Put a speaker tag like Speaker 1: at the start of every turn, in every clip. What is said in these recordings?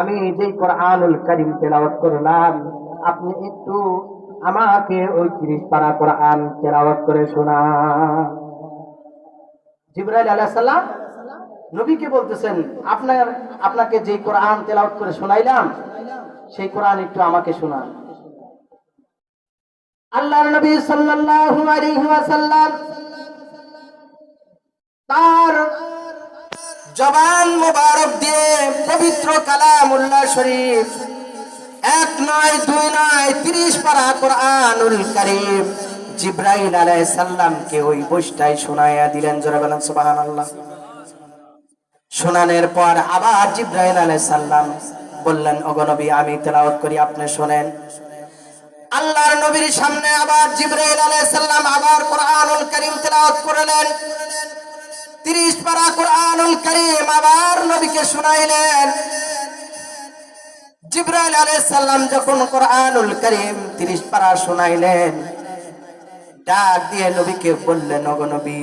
Speaker 1: আমি যেই কোরআনুল করিম তেলাওয়াত করলাম। আপনি একটু আমাকে ওই তিরিশ পারা কোরআন তেলাওয়াত করে শোনা জিব্রাইল আলাইহিস সালাম নবীকে বলতেছেন, আপনার, আপনাকে যে কোরআন তেলাওয়াত করে শোনাইলাম, সেই কোরআন একটু আমাকে শোনান। আল্লাহর নবী সাল্লাল্লাহু আলাইহি ওয়াসাল্লাম জবান মোবারক দিয়ে পবিত্র কালামুল্লাহ শরীফ। এক নয়, দুই নয়, তিরিশ পারা কোরআনুল কারীম। জিব্রাইল আলাইহিস সালামকে ওই বৈশটাই শোনায়া দিলেন, জোরে বলেন, সুবহানাল্লাহ। শোনানোর পর আবার জিব্রাইল আলাইহিস সাল্লাম বললেন অগনবী আমি তেলাওয়াত করি, আপনি শোনেন। আল্লাহর নবীর সামনে আবার জিব্রাইল আলাই সাল্লাম আবার কোরআনুল করিম তেলাওয়াত করলেন। তিরিশ পারা কোরআনুল করিম আবার নবীকে শুনাইলেন। জিব্রাইল আলাইহিস সালাম যখন কোরআনুল করিম তিরিশ পারা শুনাইলেন, ডাক দিয়ে নবীকে বললেন, ওগো নবী,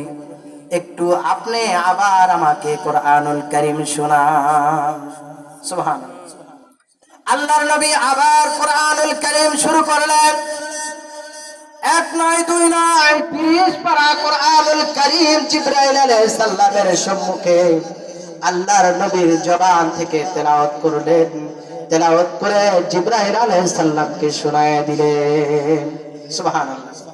Speaker 1: একটু আপনি আবার আমাকে কোরআনুল করিম শোনান। সুবহান আল্লাহর নবী আবার কোরআনুল করিম শুরু করলেন। এক নয়, দুই নয়, তিরিশ পারা করিম জিব্রাইল আলাইহিস সালামের সম্মুখে আল্লাহর নবীর জবান থেকে তেলাওয়াত করলেন। তেলাওয়াত করে জিব্রাইল আলাইহিস সালামকে শোনায় দিলেন। সুবহানাল্লাহ।